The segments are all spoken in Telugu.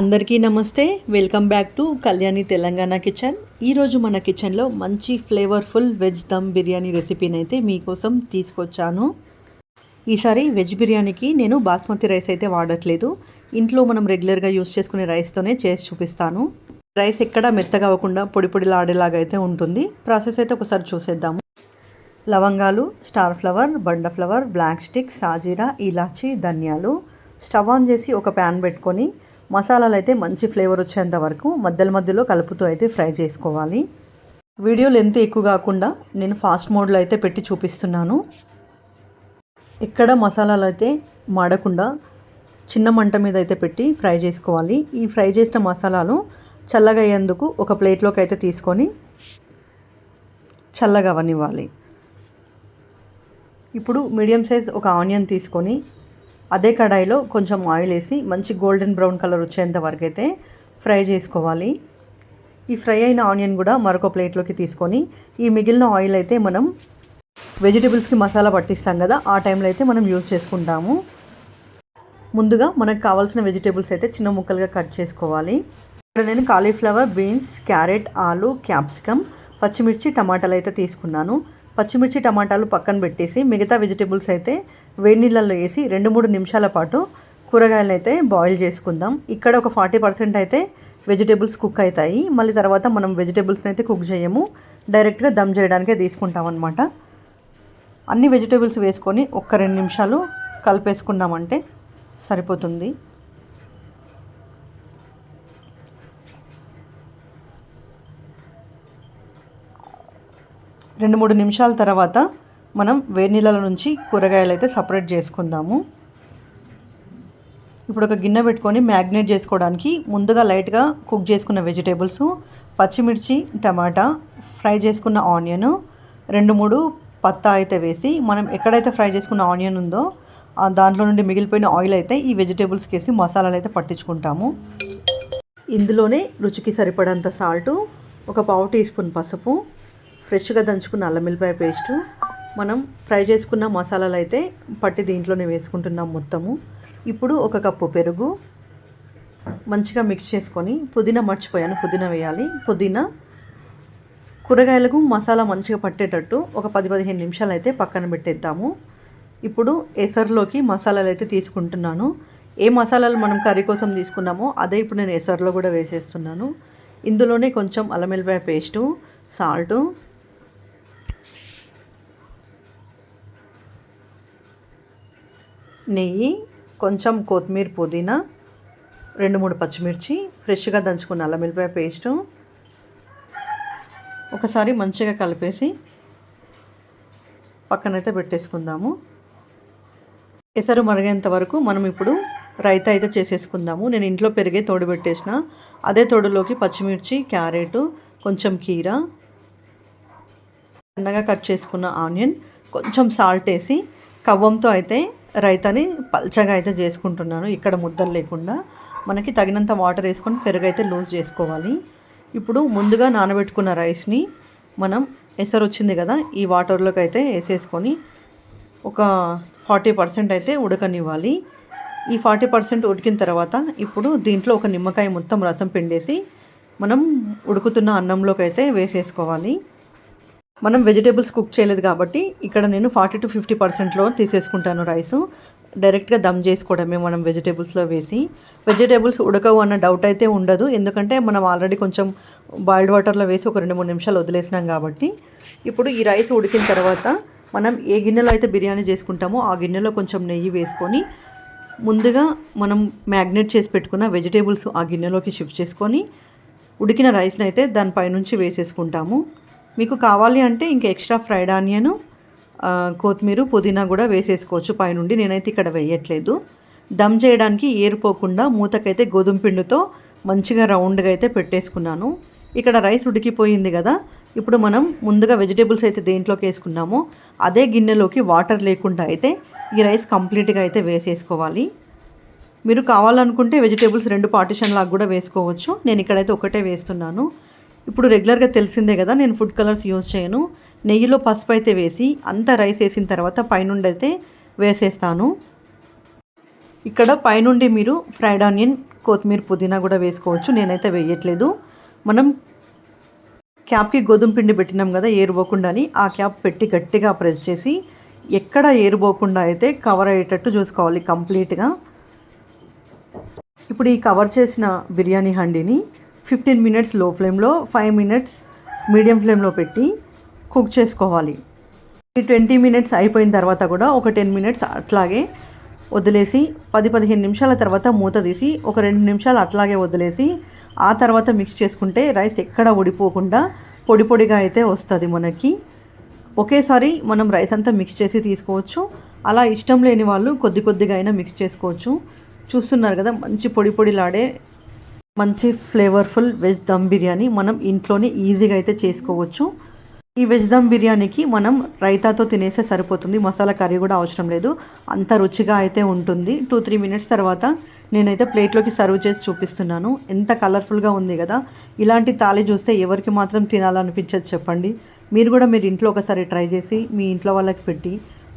అందరికీ నమస్తే. Welcome back to Kalyani Telangana kitchen ఈరోజు మన కిచెన్లో మంచి ఫ్లేవర్ఫుల్ వెజ్ దమ్ బిర్యానీ రెసిపీని అయితే మీకోసం తీసుకొచ్చాను. ఈసారి వెజ్ బిర్యానీకి నేను బాస్మతి రైస్ అయితే వాడట్లేదు. ఇంట్లో మనం రెగ్యులర్గా యూస్ చేసుకునే రైస్తోనే చేసి చూపిస్తాను. రైస్ ఎక్కడ మెత్తగా అవ్వకుండా పొడి పొడిలాడేలాగా అయితే ఉంటుంది. ప్రాసెస్ అయితే ఒకసారి చూసేద్దాము. లవంగాలు స్టార్ ఫ్లవర్ బండ ఫ్లవర్ బ్లాక్ స్టిక్ సాజీరా ఇలాచి ధనియాలు. స్టవ్ ఆన్ చేసి ఒక ప్యాన్ పెట్టుకొని మసాలాలు అయితే మంచి ఫ్లేవర్ వచ్చేంత వరకు మధ్యలో మధ్యలో కలుపుతూ అయితే ఫ్రై చేసుకోవాలి. వీడియో లెంత్ ఎక్కువ కాకుండా నేను ఫాస్ట్ మోడ్లో అయితే పెట్టి చూపిస్తున్నాను. ఎక్కడ మసాలాలు అయితే మాడకుండా చిన్న మంట మీద అయితే పెట్టి ఫ్రై చేసుకోవాలి. ఈ ఫ్రై చేసిన మసాలాలు చల్లగా అయ్యేందుకు ఒక ప్లేట్లోకి అయితే తీసుకొని చల్లగా అవనివ్వాలి. ఇప్పుడు మీడియం సైజ్ ఒక ఆనియన్ తీసుకొని అదే కడాయిలో కొంచెం ఆయిల్ వేసి మంచి గోల్డెన్ బ్రౌన్ కలర్ వచ్చేంత వరకు అయితే ఫ్రై చేసుకోవాలి. ఈ ఫ్రై అయిన ఆనియన్ కూడా మరొక ప్లేట్లోకి తీసుకొని ఈ మిగిలిన ఆయిల్ అయితే మనం వెజిటేబుల్స్కి మసాలా పట్టిస్తాం కదా ఆ టైంలో అయితే మనం యూజ్ చేసుకుంటాము. ముందుగా మనకు కావాల్సిన వెజిటేబుల్స్ అయితే చిన్న ముక్కలుగా కట్ చేసుకోవాలి. ఇక్కడ నేను కాలీఫ్లవర్ బీన్స్ క్యారెట్ ఆలు క్యాప్సికమ్ పచ్చిమిర్చి టమాటాలు అయితే తీసుకున్నాను. పచ్చిమిర్చి టమాటాలు పక్కన పెట్టేసి మిగతా వెజిటేబుల్స్ అయితే వేడి నీళ్ళల్లో వేసి రెండు మూడు నిమిషాల పాటు కూరగాయలు అయితే బాయిల్ చేసుకుందాం. ఇక్కడ ఒక ఫార్టీ పర్సెంట్ అయితే వెజిటేబుల్స్ కుక్ అవుతాయి. మళ్ళీ తర్వాత మనం వెజిటేబుల్స్ని అయితే కుక్ చేయము. డైరెక్ట్గా దమ్ చేయడానికే తీసుకుంటాం అనమాట అన్ని వెజిటేబుల్స్ వేసుకొని ఒక్క రెండు నిమిషాలు కలిపేసుకున్నామంటే సరిపోతుంది. రెండు మూడు నిమిషాల తర్వాత మనం వేడి నీళ్ళ నుంచి కూరగాయలు అయితే సపరేట్ చేసుకుందాము. ఇప్పుడు ఒక గిన్నె పెట్టుకొని మ్యాగ్నేట్ చేసుకోవడానికి ముందుగా లైట్గా కుక్ చేసుకున్న వెజిటేబుల్స్ పచ్చిమిర్చి టమాటా ఫ్రై చేసుకున్న ఆనియన్ రెండు మూడు పత్తా అయితే వేసి మనం ఎక్కడైతే ఫ్రై చేసుకున్న ఆనియన్ ఉందో దాంట్లో నుండి మిగిలిపోయిన ఆయిల్ అయితే ఈ వెజిటేబుల్స్కి వేసి మసాలాలు అయితే పట్టించుకుంటాము. ఇందులోనే రుచికి సరిపడంత సాల్టు ఒక పావు టీ స్పూన్ పసుపు ఫ్రెష్గా దంచుకున్న అల్లం వెల్లిపాయ పేస్టు. మనం ఫ్రై చేసుకున్న మసాలాలు అయితే పట్టి దీంట్లోనే వేసుకుంటున్నాం మొత్తము. ఇప్పుడు ఒక కప్పు పెరుగు. మంచిగా మిక్స్ చేసుకొని పుదీనా మర్చిపోయాను పుదీనా వేయాలి. పుదీనా కూరగాయలకు మసాలా మంచిగా పట్టేటట్టు ఒక పది పదిహేను నిమిషాలు అయితే పక్కన పెట్టేద్దాము. ఇప్పుడు ఎసర్లోకి మసాలాలు అయితే తీసుకుంటున్నాను. ఏ మసాలాలు మనం కర్రీ కోసం తీసుకున్నామో అదే ఇప్పుడు నేను ఎసర్లో కూడా వేసేస్తున్నాను. ఇందులోనే కొంచెం అల్లం వెల్లిపాయ పేస్టు సాల్టు నెయ్యి కొంచెం కొత్తిమీర పుదీనా రెండు మూడు పచ్చిమిర్చి ఫ్రెష్గా దంచుకున్న అల్లం వెల్లిపాయ పేస్టు. ఒకసారి మంచిగా కలిపేసి పక్కనైతే పెట్టేసుకుందాము. ఎసరు మరిగేంత వరకు మనం ఇప్పుడు రైతా అయితే చేసేసుకుందాము. నేను ఇంట్లో పెరిగే తోడు పెట్టేసిన. అదే తోడులోకి పచ్చిమిర్చి క్యారెట్ కొంచెం కీర సన్నగా కట్ చేసుకున్న ఆనియన్ కొంచెం సాల్ట్ వేసి కవ్వంతో అయితే రైతాని పల్చగా అయితే చేసుకుంటున్నాను. ఇక్కడ ముద్దలు లేకుండా మనకి తగినంత వాటర్ వేసుకొని పెరుగు అయితే లూజ్ చేసుకోవాలి. ఇప్పుడు ముందుగా నానబెట్టుకున్న రైస్ని మనం ఎసరు వచ్చింది కదా ఈ వాటర్లోకి అయితే వేసేసుకొని ఒక ఫార్టీ పర్సెంట్ అయితే ఉడకనివ్వాలి. ఈ ఫార్టీ పర్సెంట్ ఉడికిన తర్వాత ఇప్పుడు దీంట్లో ఒక నిమ్మకాయ మొత్తం రసం పిండేసి మనం ఉడుకుతున్న అన్నంలోకి అయితే వేసేసుకోవాలి. మనం వెజిటేబుల్స్ కుక్ చేయలేదు కాబట్టి ఇక్కడ నేను ఫార్టీ టు ఫిఫ్టీ పర్సెంట్లో తీసేసుకుంటాను రైస్ డైరెక్ట్గా దమ్ చేసుకోవడమే మనం వెజిటేబుల్స్లో వేసి. వెజిటేబుల్స్ ఉడకవు అన్న డౌట్ అయితే ఉండదు. ఎందుకంటే మనం ఆల్రెడీ కొంచెం బాయిల్డ్ వాటర్లో వేసి ఒక రెండు మూడు నిమిషాలు వదిలేసినాం కాబట్టి. ఇప్పుడు ఈ రైస్ ఉడికిన తర్వాత మనం ఏ గిన్నెలో అయితే బిర్యానీ చేసుకుంటామో ఆ గిన్నెలో కొంచెం నెయ్యి వేసుకొని ముందుగా మనం మ్యాగ్నేట్ చేసి పెట్టుకున్న వెజిటేబుల్స్ ఆ గిన్నెలోకి షిఫ్ట్ చేసుకొని ఉడికిన రైస్ని అయితే దానిపైనుంచి వేసేసుకుంటాము. మీకు కావాలి అంటే ఇంకా ఎక్స్ట్రా ఫ్రైడ్ ఆనియన్ కొత్తిమీర పుదీనా కూడా వేసేసుకోవచ్చు పైనుండి. నేనైతే ఇక్కడ వేయట్లేదు. దమ్ చేయడానికి ఏరిపోకుండా మూతకైతే గోధుమ పిండితో మంచిగా రౌండ్గా అయితే పెట్టేసుకున్నాను. ఇక్కడ రైస్ ఉడికిపోయింది కదా ఇప్పుడు మనం ముందుగా వెజిటేబుల్స్ అయితే దేంట్లోకి వేసుకున్నామో అదే గిన్నెలోకి వాటర్ లేకుండా అయితే ఈ రైస్ కంప్లీట్గా అయితే వేసేసుకోవాలి. మీరు కావాలనుకుంటే వెజిటేబుల్స్ రెండు పార్టిషన్ లాగా కూడా వేసుకోవచ్చు. నేను ఇక్కడైతే ఒకటే వేస్తున్నాను. ఇప్పుడు రెగ్యులర్గా తెలిసిందే కదా నేను ఫుడ్ కలర్స్ యూజ్ చేయను. నెయ్యిలో పసుపు అయితే వేసి అంత రైస్ వేసిన తర్వాత పైనుండి అయితే వేసేస్తాను. ఇక్కడ పైనుండి మీరు ఫ్రైడ్ ఆనియన్ కొత్తిమీర పుదీనా కూడా వేసుకోవచ్చు. నేనైతే వేయట్లేదు. మనం క్యాప్కి గోధుమ పిండి పెట్టినాం కదా ఏరుపోకుండా అని ఆ క్యాప్ పెట్టి గట్టిగా ప్రెస్ చేసి ఎక్కడ ఏరుపోకుండా అయితే కవర్ అయ్యేటట్టు చూసుకోవాలి కంప్లీట్గా ఇప్పుడు ఈ కవర్ చేసిన బిర్యానీ హండీని ఫిఫ్టీన్ మినిట్స్లో ఫ్లేమ్లో ఫైవ్ మినిట్స్ మీడియం ఫ్లేమ్లో పెట్టి కుక్ చేసుకోవాలి. ఈ ట్వంటీ మినిట్స్ అయిపోయిన తర్వాత కూడా ఒక టెన్ మినిట్స్ అట్లాగే వదిలేసి పది పదిహేను నిమిషాల తర్వాత మూత తీసి ఒక రెండు నిమిషాలు అట్లాగే వదిలేసి ఆ తర్వాత మిక్స్ చేసుకుంటే రైస్ ఎక్కడ ఉడిపోకుండా పొడి పొడిగా అయితే వస్తుంది మనకి. ఒకేసారి మనం రైస్ అంతా మిక్స్ చేసి తీసుకోవచ్చు. అలా ఇష్టం లేని వాళ్ళు కొద్ది కొద్దిగా అయినా మిక్స్ చేసుకోవచ్చు. చూస్తున్నారు కదా మంచి పొడి పొడిలాడే మంచి ఫ్లేవర్ఫుల్ వెజ్ దమ్ బిర్యానీ మనం ఇంట్లోనే ఈజీగా అయితే చేసుకోవచ్చు. ఈ వెజ్ దమ్ బిర్యానీకి మనం రైతాతో తినేస్తే సరిపోతుంది. మసాలా కర్రీ కూడా అవసరం లేదు. అంత రుచిగా అయితే ఉంటుంది. టూ త్రీ మినిట్స్ తర్వాత నేనైతే ప్లేట్లోకి సర్వ్ చేసి చూపిస్తున్నాను. ఎంత కలర్ఫుల్గా ఉంది కదా. ఇలాంటి తాళి చూస్తే ఎవరికి మాత్రం తినాలనిపించదు చెప్పండి. మీరు కూడా మీరు ఇంట్లో ఒకసారి ట్రై చేసి మీ ఇంట్లో వాళ్ళకి పెట్టి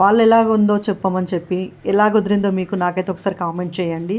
వాళ్ళు ఎలాగ ఉందో చెప్పమని చెప్పి ఎలా కుదిరిందో మీకు నాకైతే ఒకసారి కామెంట్ చేయండి.